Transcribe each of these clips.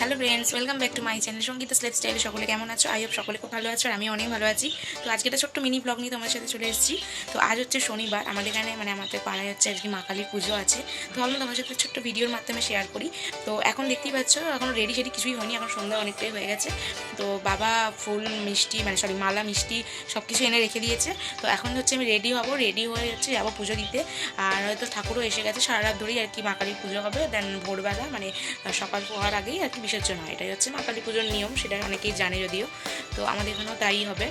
Hello friends welcome back to my channel সংগীত স্লেপ স্টাইলে সকলে কেমন আছো? আই হোপ সকলে খুব ভালো আছো আর আমি অনেক ভালো আছি। তো আজকে একটা ছোট্ট মিনি ব্লগ নিয়ে তোমার সাথে চলে এসেছি। তো আজ হচ্ছে শনিবার। আমাদের এখানে মানে আমাদের পাড়ায় হচ্ছে আজকে মা কালীর পুজো আছে। তো ভাবলাম তোমার সাথে ছোট্ট ভিডিওর মাধ্যমে শেয়ার করি। তো এখন দেখতেই পাচ্ছ, এখন রেডি সেডি কিছুই হয়নি। এখন সন্ধ্যা অনেকটাই হয়ে গেছে। তো বাবা ফুল, মিষ্টি মানে সরি মালা, মিষ্টি সব কিছু এনে রেখে দিয়েছে। তো এখন হচ্ছে আমি রেডি হব। রেডি হয়ে হচ্ছে যাব পুজো দিতে। আর হয়তো ঠাকুরও এসে গেছে। সারা রাত ধরেই আর কি মা কালীর পুজো হবে। দেন ভোরবেলা মানে সকাল হওয়ার আগেই আর কি বিসর্জন হয়, এটাই হচ্ছে মা কালী পুজোর নিয়ম, সেটা অনেকেই জানে যদিও। তো আমাদের এখানেও তাই হবে।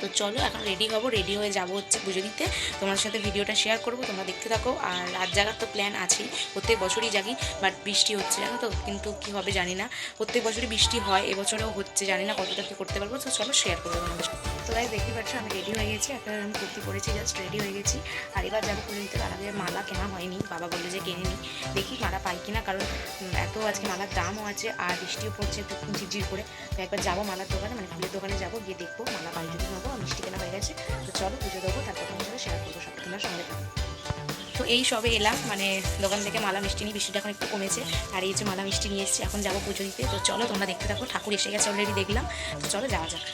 তো চলো, এখন রেডি হব রেডি হয়ে যাব হচ্ছে পুজো দিতে। তোমার সাথে ভিডিওটা শেয়ার করব, তোমরা দেখতে থাকো। আর রাত জাগার তো প্ল্যান আছেই, প্রত্যেক বছরই জাগি বাট বৃষ্টি হচ্ছে, জানো তো? কিন্তু কী হবে জানি না। প্রত্যেক বছরই বৃষ্টি হয়, এবছরেও হচ্ছে, জানি না কতটা কী করতে পারব। তো চলো শেয়ার করব তোমাদের সাথে। তো তাই দেখতে পাচ্ছ, আমি রেডি হয়ে গেছি। একটা আমি কুর্তি পরেছি জাস্ট রেডি হয়ে গেছি। আর এবার যাব পুজো দিতে আগে মালা কেনা হয়নি। বাবা বলল যে কিনে নিই দেখি মালা পাই কিনা, কারণ এত আজকে মালার দামও আছে আর বৃষ্টিও পড়ছে একটু ঝিরঝির করে। তো একবার যাব মালার দোকানে মানে ফুলের দোকানে যাব, গিয়ে দেখব মালা পাই যদি নেব মিষ্টি কেনা হয়ে গেছে। তো চলো পুজো দেবো, তারপর তোমার সাথে শেয়ার করব সব তোমরা সঙ্গে তো এই সবে এলাম মানে দোকান থেকে মালা মিষ্টি নিয়ে বৃষ্টিটা এখন একটু কমেছে। আর এই যে মালা মিষ্টি নিয়ে এসেছি, এখন যাব পুজো দিতে। তো চলো তোমরা দেখতে থাকো, ঠাকুর এসে গেছে অলরেডি দেখলাম। তো চলো যাওয়া যাক।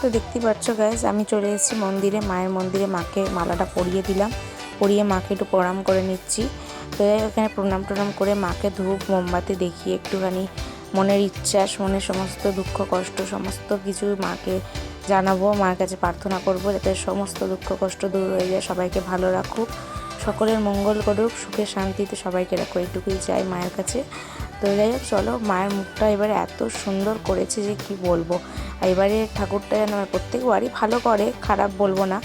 তো দেখতে পাচ্ছ গ্যাস আমি চলে এসেছি মন্দিরে, মায়ের মন্দিরে। মাকে মালাটা পরিয়ে দিলাম। পরিয়ে মাকে একটু প্রণাম করে নিচ্ছি। তো এখানে প্রণাম টনাম করে মাকে ধূপ, মোমবাতি দেখিয়ে একটুখানি মনের ইচ্ছা মনের সমস্ত দুঃখ, কষ্ট, সমস্ত কিছু মাকে জানাব, মার কাছে প্রার্থনা করব, যাতে সমস্ত দুঃখ, কষ্ট দূর হয়ে যায়। সবাইকে ভালো রাখুক। সকলের মঙ্গল করুক, সুখে শান্তিতে সবাইকে রাখো এইটুকুই চাই মায়ের কাছে। তো যাই হোক, চলো, মায়ের মুখটা এবারে এত সুন্দর করেছে যে কি বলব। এবারে ঠাকুরটা যেন প্রত্যেকবারই ভালো করে, খারাপ বলব না।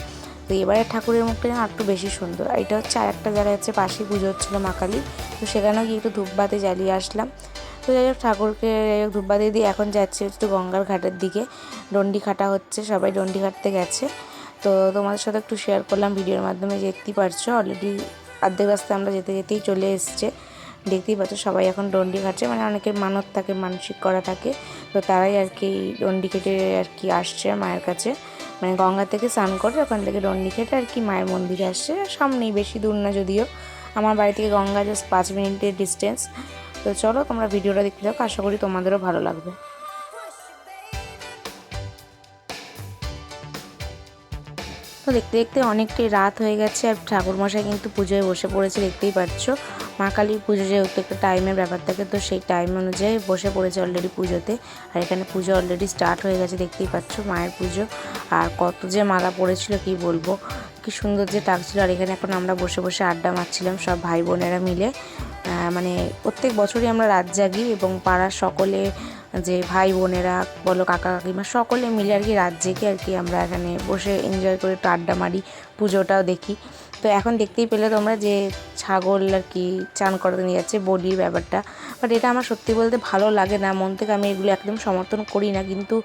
তো এবারে ঠাকুরের মুখটা যেন একটু বেশি সুন্দর। আর এটা হচ্ছে আর একটা জায়গায় হচ্ছে পাশে পুজো হচ্ছিল মা কালী তো সেখানেও গিয়ে একটু ধূপবাতি জ্বালিয়ে আসলাম। তো যাই হোক, ঠাকুরকে যাই হোক, ধূপবাতি দিয়ে এখন যাচ্ছে একটু গঙ্গার ঘাটের দিকে। ডন্ডি খাটা হচ্ছে, সবাই ডন্ডি খাটতে গেছে। তো তোমাদের সাথে একটু শেয়ার করলাম ভিডিওর মাধ্যমে দেখতেই পারছ। অলরেডি অর্ধেক রাস্তায় আমরা যেতে যেতেই চলে এসছে। দেখতেই পাচ্ছ, সবাই এখন ডন্ডি খাচ্ছে। মানে অনেকের মানত থাকে, মানসিক করা থাকে। তো তারাই আর কি ডন্ডি কেটে আর কি আসছে মায়ের কাছে। মানে গঙ্গা থেকে স্নান করে ওখান থেকে ডন্ডি কেটে আর কি মায়ের মন্দিরে আসছে। সামনেই বেশি দূর না যদিও। আমার বাড়ি থেকে গঙ্গা জাস্ট পাঁচ মিনিটের ডিস্টেন্স তো চলো তোমরা ভিডিওটা দেখতে থাকো, আশা করি তোমাদেরও ভালো লাগবে। তো দেখতে দেখতে অনেকটাই রাত হয়ে গেছে আর ঠাকুরমশাই কিন্তু পুজোয় বসে পড়েছে, দেখতেই পাচ্ছ। মা কালীর পুজো যেহেতু একটা টাইমের ব্যাপার থাকে, তো সেই টাইম অনুযায়ী বসে পড়েছে অলরেডি পুজোতে। আর এখানে পুজো অলরেডি স্টার্ট হয়ে গেছে, দেখতেই পাচ্ছ মায়ের পুজো। আর কত যে মালা পড়েছিল, কি বলব? কি সুন্দর যে টাকছিল আর এখানে এখন আমরা বসে বসে আড্ডা মারছিলাম সব ভাই বোনেরা মিলে। মানে প্রত্যেক বছরই আমরা রাত জাগি এবং পাড়ার সকলে যে ভাই বোনেরা, বলো কাকা কাকিমা, সকলে মিলে আর কি রাত জেগে আর কি আমরা এখানে বসে এনজয় করে একটু আড্ডা মারি, পুজোটাও দেখি। তো এখন দেখতেই পেলে তোমরা যে ছাগল আর কি চান করাতে নিয়ে যাচ্ছে বডির ব্যাপারটা। বাট এটা আমার সত্যি বলতে ভালো লাগে না, মন থেকে আমি এগুলো একদম সমর্থন করি না। কিন্তু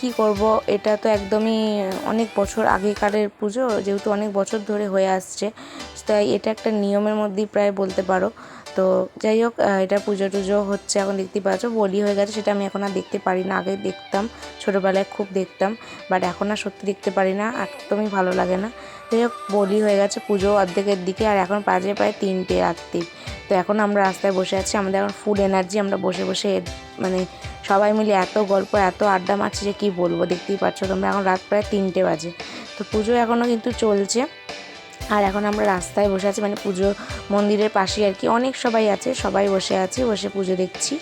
কি করব, এটা তো একদমই অনেক বছর আগেকারের পুজো, যেহেতু অনেক বছর ধরে হয়ে আসছে, তাই এটা একটা নিয়মের মধ্যেই প্রায় বলতে পারো। তো যাই হোক এটা পুজো টুজো হচ্ছে এখন দেখতে পাচ্ছ, বলি হয়ে গেছে, সেটা আমি এখন আর দেখতে পারি না, আগে দেখতাম, ছোটোবেলায় খুব দেখতাম বাট এখন আর সত্যি দেখতে পারি না, একদমই ভালো লাগে না। যাই হোক, বলি হয়ে গেছে পুজো অর্ধেকের দিকে, আর এখন বাজে প্রায় তিনটে রাত্রি। তো এখন আমরা রাস্তায় বসে আছি, আমাদের এখন ফুল এনার্জি আমরা বসে বসে মানে সবাই মিলে এত গল্প, এত আড্ডা মারছি যে কী বলব, দেখতেই পাচ্ছ তোমরা, এখন রাত প্রায় তিনটে বাজে। তো পুজো এখনও কিন্তু চলছে। আর এখন আমরা রাস্তায় বসে আছি মানে পুজো মন্দিরের পাশে আর কি। অনেক সবাই আছে, সবাই বসে আছে, বসে পুজো দেখছি।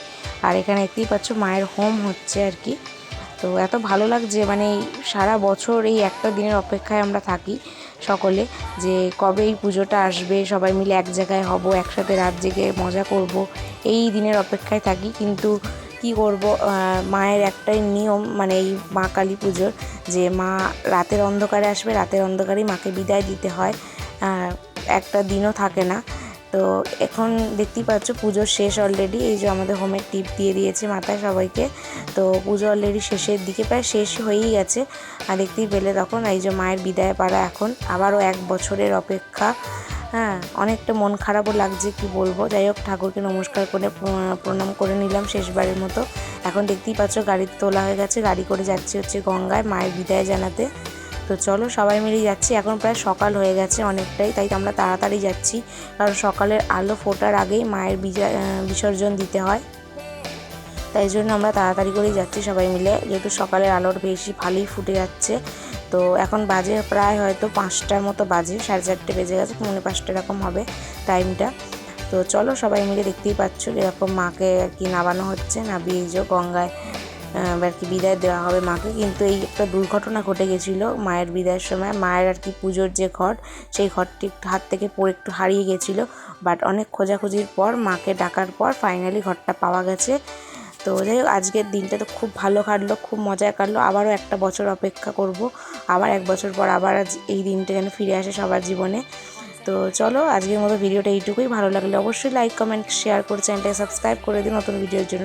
আর এখানে দেখতেই পাচ্ছ মায়ের হোম হচ্ছে আর কি। তো এত ভালো লাগছে মানে সারা বছর এই একটা দিনের অপেক্ষায় আমরা থাকি সকলে, যে কবে এই পুজোটা আসবে, সবাই মিলে এক জায়গায় হব, একসাথে রাত জেগে মজা করব, এই দিনের অপেক্ষায় থাকি। কিন্তু কি করব? মায়ের একটাই নিয়ম মানে এই মা কালী পুজোর, যে মা রাতের অন্ধকারে আসবে, রাতের অন্ধকারেই মাকে বিদায় দিতে হয়। একটা দিনও থাকে না। তো এখন দেখতেই পাচ্ছ, পুজো শেষ অলরেডি এই যে আমাদের হোমের টিপ দিয়ে দিয়েছে মাথায় সবাইকে। তো পুজো অলরেডি শেষের দিকে, প্রায় শেষ হয়েই গেছে। আর দেখতেই পেলে তখন, এই যে মায়ের বিদায় পাড়া এখন আবারও এক বছরের অপেক্ষা। হ্যাঁ অনেকটা মন খারাপও লাগছে, কি বলব? যাই হোক, ঠাকুরকে নমস্কার করে প্রণাম করে নিলাম শেষবারের মতো। এখন দেখতেই পাচ্ছ গাড়ি তোলা হয়ে গেছে, গাড়ি করে যাচ্ছি হচ্ছে গঙ্গায় মায়ের বিদায় জানাতে। তো চলো, সবাই মিলে যাচ্ছি। এখন প্রায় সকাল হয়ে গেছে অনেকটাই, তাই আমরা তাড়াতাড়ি যাচ্ছি। কারণ সকালের আলো ফোটার আগেই মায়ের বিসর্জন দিতে হয়। তাই জন্য আমরা তাড়াতাড়ি করেই যাচ্ছি সবাই মিলে। যেহেতু সকালের আলোর বেশি ভালোই ফুটে যাচ্ছে তো এখন বাজে প্রায় হয়তো পাঁচটার মতো বাজে, সাড়ে চারটে বেজে গেছে, পৌনে পাঁচটা এরকম হবে টাইমটা তো চলো সবাই মিলে দেখতেই পাচ্ছ এরকম মাকে আর কি নামানো হচ্ছে। নাবিয়ে যে গঙ্গায় আর কি বিদায় দেওয়া হবে মাকে। কিন্তু এই একটা দুর্ঘটনা ঘটে গেছিল মায়ের বিদায়ের সময়। মায়ের আর কি পুজোর যে ঘট, সেই ঘরটি একটু হাত থেকে পড়ে একটু হারিয়ে গেছিল। বাট অনেক খোঁজাখুঁজির পর মাকে ডাকার পর ফাইনালি ঘরটা পাওয়া গেছে। তো যাই হোক, আজকের দিনটা তো খুব ভালো কাটলো, খুব মজায় কাটলো। আবারও একটা বছর অপেক্ষা করব। আবার এক বছর পর আবার এই দিনটা যেন ফিরে আসে সবার জীবনে। তো চলো, আজকের মতো ভিডিওটা এইটুকুই। ভালো লাগলে অবশ্যই লাইক কমেন্ট শেয়ার করে চ্যানেলটাকে সাবস্ক্রাইব করে দিন নতুন ভিডিওর জন্য।